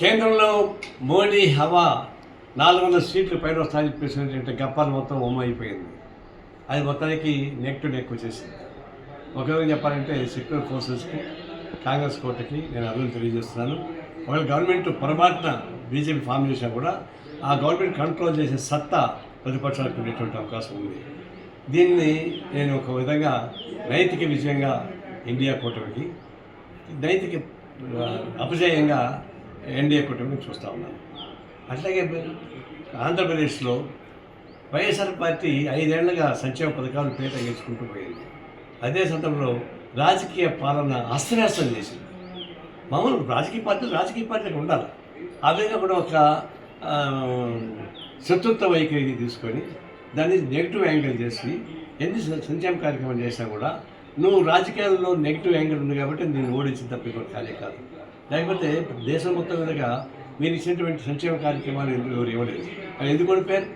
కేంద్రంలో మోడీ హవా నాలుగు వందల సీట్లు పైన వస్తాయని చెప్పేసి గప్పాలు మొత్తం ఉమ్మ అయిపోయింది అది మొత్తానికి నెక్ టు నెక్ వచ్చేసింది. ఒక విధంగా చెప్పాలంటే సెక్యులర్ ఫోర్సెస్కి కాంగ్రెస్ కోటకి నేను అభివృద్ధి తెలియజేస్తున్నాను. ఒకవేళ గవర్నమెంట్ పొరపాటున బీజేపీ ఫామ్ చేసినా కూడా ఆ గవర్నమెంట్ కంట్రోల్ చేసే సత్తా ప్రతిపక్షాలకు ఉండేటువంటి అవకాశం ఉంది. దీన్ని నేను ఒక విధంగా నైతిక విజయంగా ఇండియా కూటమికి నైతిక అపజయంగా ఎన్డీఏ కుటుంబం చూస్తూ ఉన్నాను. అట్లాగే ఆంధ్రప్రదేశ్లో వైఎస్ఆర్ పార్టీ ఐదేళ్ళుగా సంక్షేమ పథకాలు పేట గెలుచుకుంటూ పోయింది. అదే సందర్భంలో రాజకీయ పాలన అస్త్రయాస్త్రం చేసింది. మామూలు రాజకీయ పార్టీలు రాజకీయ పార్టీలకు ఉండాలి. ఆ విధంగా కూడా ఒక శత్రుత్వ వైఖరి తీసుకొని దాన్ని నెగిటివ్ యాంగిల్ చేసి ఎన్ని సంక్షేమ కార్యక్రమం చేసినా కూడా నువ్వు రాజకీయాల్లో నెగిటివ్ యాంగిల్ ఉంది కాబట్టి నేను ఓడించిన తప్ప ఇంకోటి ఖాళీ కాదు. లేకపోతే దేశం మొత్తం విధంగా మీరు ఇచ్చినటువంటి సంక్షేమ కార్యక్రమాలు ఎందుకు ఎవరు ఇవ్వలేదు? అది ఎందుకు ఓడిపోయారు?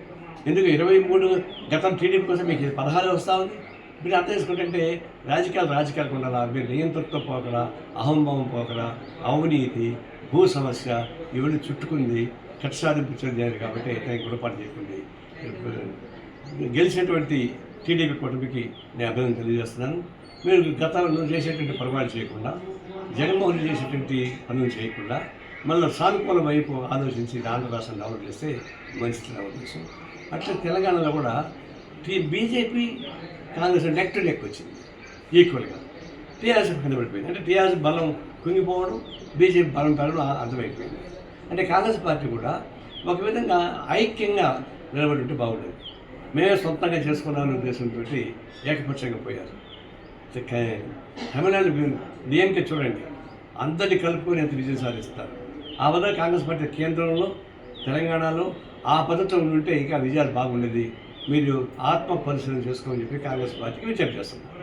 ఎందుకు ఇరవై మూడు గతం టీడీపీ కోసం మీకు పదహారు వస్తూ ఉంది? మీరు అర్థం చేసుకుంటే రాజకీయాలు రాజకీయాలు ఉండాలా? మీరు నియంత్రణతో పోకడా అహంభావం పోకడా అవినీతి భూ సమస్య ఇవన్నీ చుట్టుకుంది కక్ష సాధించారు కాబట్టి ఎట్లా గుణపాటు చేయకుంది గెలిచినటువంటి టీడీపీ కూటమికి నేను అభినందన తెలియజేస్తున్నాను. మీరు గతంలో చేసేటువంటి పొరపాటు చేయకుండా జగన్మోహన్ చేసేటువంటి పనులు చేయకుండా మళ్ళీ సానుకూల వైపు ఆలోచించి ఆంధ్ర రాష్ట్రం డెవలప్ చేస్తే మంచిది నా ఉద్దేశం అట్లా తెలంగాణలో కూడా T BJP Congress neck to neck వచ్చింది ఈక్వల్గా టీఆర్ఎస్ కింద పడిపోయింది అంటే టీఆర్ఎస్ బలం కుంగిపోవడం బీజేపీ బలం పెరగడం అర్థమైపోయింది. అంటే కాంగ్రెస్ పార్టీ కూడా ఒక విధంగా ఐక్యంగా నిలబడి ఉంటే బాగుండేది. మేమే సొంతంగా చేసుకున్నామనే ఉద్దేశంతో ఏకపక్షంగా పోయారు. తమిళనాడు డిఎంకే చూడండి. అందరినీ కలుపుకొని ఎంత విజయం సాధిస్తారు. ఆ విధంగా కాంగ్రెస్ పార్టీ కేంద్రంలో తెలంగాణలో ఆ పద్ధతిలో ఉంటే ఇంకా విజయాలు బాగుండేది. మీరు ఆత్మ పరిశీలన చేసుకోమని చెప్పి కాంగ్రెస్ పార్టీకి విజ్ఞప్తి చేస్తున్నారు